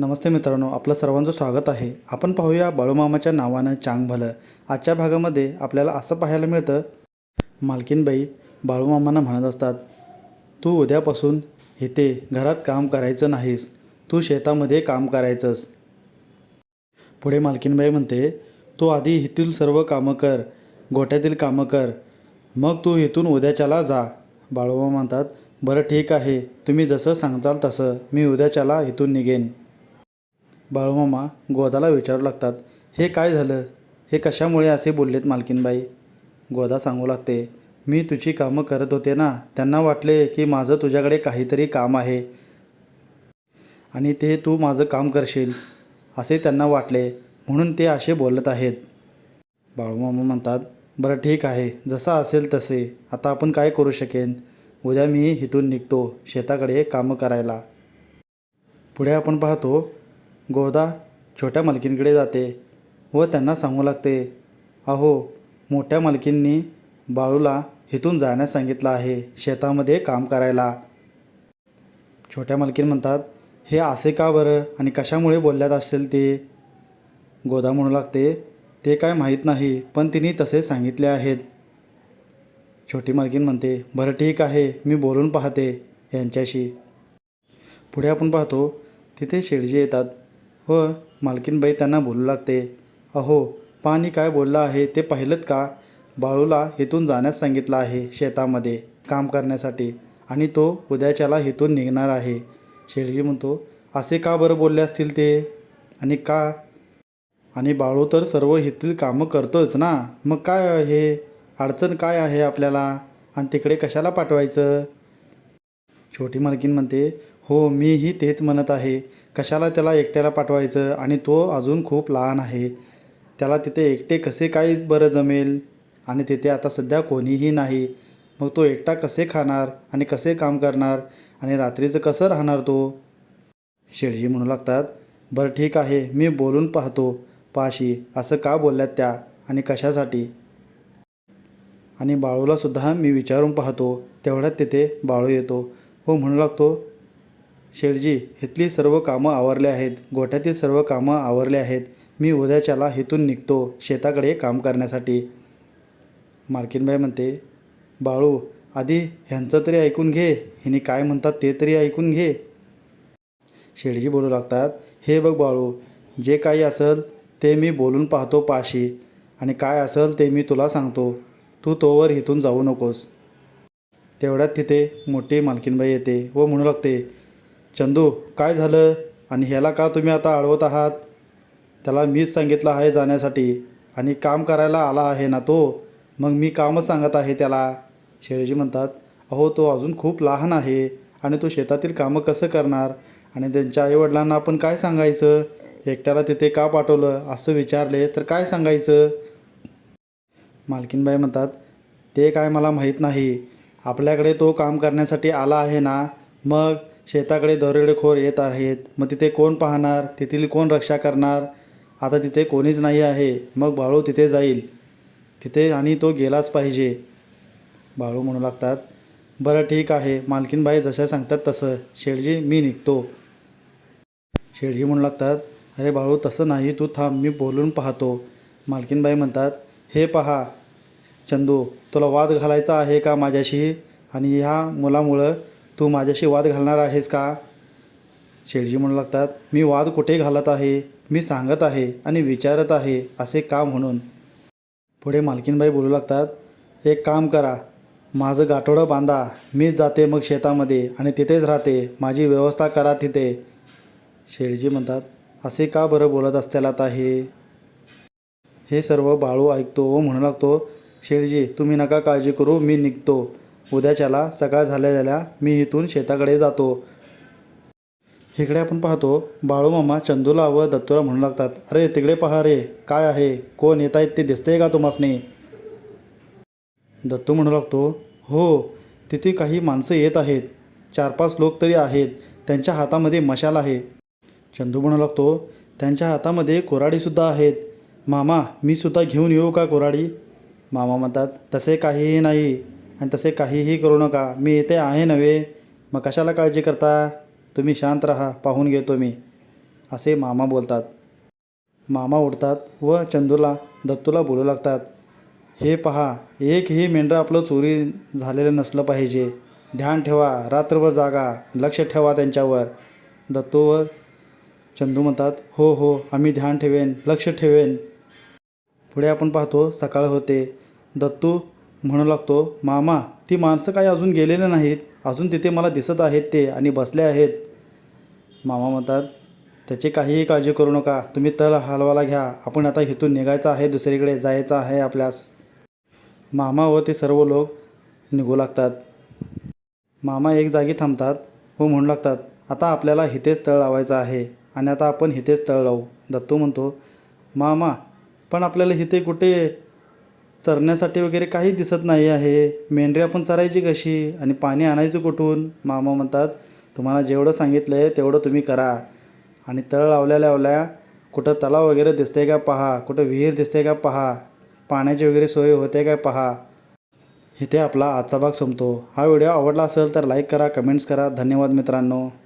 नमस्ते मित्रांनो आपलं सर्वांचं स्वागत आहे. आपण पाहूया बाळूमामाच्या नावानं चांग भलं. आजच्या भागामध्ये आपल्याला असं पाहायला मिळतं मालकीनबाई बाळूमामांना म्हणत असतात तू उद्यापासून इथे घरात काम करायचं नाहीस तू शेतामध्ये काम करायचंस. पुढे मालकीनबाई म्हणते तू आधी इथील सर्व कामं कर गोठ्यातील कामं कर मग तू इथून उद्याच्याला जा. बाळूमामा म्हणतात बरं ठीक आहे. तुम्ही जसं सांगताल तसं. मी उद्याच्याला इथून निघेन. बाळूमामा गोदाला विचारू लागतात हे काय झालं? हे कशामुळे असे बोललेत मालकीनबाई गोदा सांगू लागते मी तुझी कामं करत होते ना त्यांना वाटले की माझं तुझ्याकडे काहीतरी काम आहे आणि ते तू माझं काम करशील असे त्यांना वाटले म्हणून ते असे बोलत आहेत. बाळूमामा म्हणतात बरं ठीक आहे जसं असेल तसे आता आपण काय करू शकेन? उद्या मी इथून निघतो शेताकडे कामं करायला. पुढे आपण पाहतो गोदा छोट्या मालकींकडे जाते व त्यांना सांगू लागते अहो मोठ्या मालकींनी बाळूला इथून जाण्यास सांगितलं आहे शेतामध्ये काम करायला. छोट्या मालकीन म्हणतात हे असे का बरं आणि कशामुळे बोलल्यात असेल ते? गोदा म्हणू लागते ते काय माहीत नाही पण तिने तसे सांगितले आहेत. छोटी मालकीन म्हणते बरं ठीक आहे मी बोलून पाहते यांच्याशी. पुढे आपण पाहतो तिथे शेळजी येतात. व मालकीनबाई त्यांना बोलू लागते. अहो पाणी काय बोललं आहे ते पाहिलं का? बाळूला इथून जाण्यास सांगितलं आहे शेतामध्ये काम करण्यासाठी आणि तो उद्याच्याला इथून निघणार आहे. शेळगी म्हणतो असे का बरं बोलले असतील ते? आणि का? आणि बाळू तर सर्व हितील कामं करतोच ना? मग काय आहे? अडचण काय आहे आपल्याला? आणि तिकडे कशाला पाठवायचं? छोटी मालकीन म्हणते हो मीही तेच म्हणत आहे. कशाला त्याला एकट्याला पाठवायचं? आणि तो अजून खूप लहान आहे. त्याला तिथे एकटे कसे काय बरं जमेल? आणि तिथे आता सध्या कोणीही नाही. मग तो एकटा कसे खाणार? आणि कसे काम करणार? आणि रात्रीचं कसं राहणार तो? शेळजी म्हणू लागतात बरं ठीक आहे. मी बोलून पाहतो. पाशी असं का बोलल्यात त्या? आणि कशासाठी? आणि बाळूलासुद्धा मी विचारून पाहतो. तेवढ्यात तिथे बाळू येतो. व म्हणू लागतो. शेठजी इथली सर्व कामं आवरले आहेत. गोठ्यातील सर्व कामं आवरले आहेत. मी उद्याच्याला इथून निघतो शेताकडे काम करण्यासाठी. मालकीनबाई म्हणते बाळू आधी ह्यांचं तरी ऐकून घे. हिने काय म्हणतात ते तरी ऐकून घे. शेठजी बोलू लागतात हे बघ बाळू जे काही असेल ते मी बोलून पाहतो पाशी आणि काय असेल ते मी तुला सांगतो. तू तोवर इथून जाऊ नकोस. तेवढ्यात तिथे मोठी मालकीनबाई येते व म्हणू लागते चंदू काय झालं? आणि ह्याला का तुम्ही आता अडवत आहात? त्याला मीच सांगितलं आहे जाण्यासाठी आणि काम करायला आला आहे ना तो? मग मी कामच सांगत आहे त्याला. शेळजी म्हणतात अहो तो अजून खूप लहान आहे आणि तो शेतातील कामं कसं करणार? आणि त्यांच्या आईवडिलांना आपण काय सांगायचं? एकट्याला तिथे का पाठवलं? असं विचारले तर काय सांगायचं? मालकीनबाई म्हणतात ते काय मला माहीत नाही. आपल्याकडे तो काम करण्यासाठी आला आहे ना मग शेताकडे दरोडेखोर येत आहेत. मग तिथे कोण पाहणार? तेथील कोण रक्षा करणार? आता तिथे कोणीच नाही आहे. मग बाळू तिथे जाईल. तिथे आणि तो गेलाच पाहिजे. बाळू म्हणू लागतात बरं ठीक आहे. मालकीनबाई जशा सांगतात तसं. शेळजी मी निघतो. शेळजी म्हणू लागतात अरे बाळू तसं नाही. तू थांब. मी बोलून पाहतो. मालकीनबाई म्हणतात हे पहा. चंदू तुला वाद घालायचा आहे का माझ्याशी? आणि ह्या मुलामुळं तू माझ्याशी वाद घालणार आहेस का? शेठजी म्हणू लागतात मी वाद कुठे घालत आहे? मी सांगत आहे आणि विचारत आहे असे का म्हणून. पुढे मालकीनबाई बोलू लागतात एक काम करा माझं गाठोडं बांधा मीच जाते मग शेतामध्ये आणि तिथेच राहते माझी व्यवस्था करा तिथे. शेळजी म्हणतात असे का बरं बोलत असत्याला आता हे हे सर्व बाळू ऐकतो व म्हणू लागतो शेळजी तुम्ही नका काळजी करू मी निघतो. उद्याच्याला सकाळ झाल्या झाल्या मी इथून शेताकडे जातो. इकडे आपण पाहतो बाळूमामा चंदूला व दत्तूला म्हणू लागतात अरे तिकडे पहा रे काय आहे? कोण येत आहेत ते दिसतंय का तुम्हासने? दत्तू म्हणू लागतो हो तिथे काही माणसं येत आहेत. चार पाच लोक तरी आहेत. त्यांच्या हातामध्ये मशाल आहे. चंदू म्हणू लागतो त्यांच्या हातामध्ये कोराडीसुद्धा आहेत. मामा मी सुद्धा घेऊन येऊ का कोराडी? मामा म्हणतात तसे काहीही नाही आणि तसे काहीही करू नका. मी इथे आहे नव्हे. मग कशाला काळजी करता? तुम्ही शांत राहा पाहून घेतो मी. असे मामा बोलतात. मामा उठतात व चंदूला दत्तूला बोलू लागतात हे पहा एकही मेंढरं आपलं चोरी झालेलं नसलं पाहिजे. ध्यान ठेवा रात्रभर जागा लक्ष ठेवा त्यांच्यावर. दत्तू व चंदू म्हणतात हो हो आम्ही ध्यान ठेवेन लक्ष ठेवेन. पुढे आपण पाहतो सकाळ होते. दत्तू म्हणू लागतो मामा ती माणसं काही अजून गेलेले नाहीत. अजून तिथे मला दिसत आहेत ते आणि बसले आहेत. मामा म्हणतात त्याची काहीही काळजी करू नका. तुम्ही तल हलवाला घ्या. आपण आता इथून निघायचं आहे दुसरीकडे जायचं आहे आपल्यास. मामा व ते सर्व लोक निघू लागतात. मामा एक जागी थांबतात व म्हणू लागतात आता आपल्याला इथेच तळ लावायचं आहे आणि आता आपण इथेच तळ लावू. दत्तू म्हणतो मामा पण आपल्याला इथे कुठे चरण्यासाठी वगैरे काही दिसत नाही आहे. मेंढरी आपण चरायची कशी? आणि पाणी आणायचं कुठून? मामा म्हणतात तुम्हाला जेवढं सांगितलं आहे तेवढं तुम्ही करा. आणि तळ लावल्या लावल्या कुठं तलाव वगैरे दिसते का पहा? कुठं विहीर दिसते का पहा? पाण्याची वगैरे सोय होते का पहा? इथे आपला आजचा भाग संपतो. हा व्हिडिओ आवडला असेल तर लाईक करा कमेंट्स करा. धन्यवाद मित्रांनो.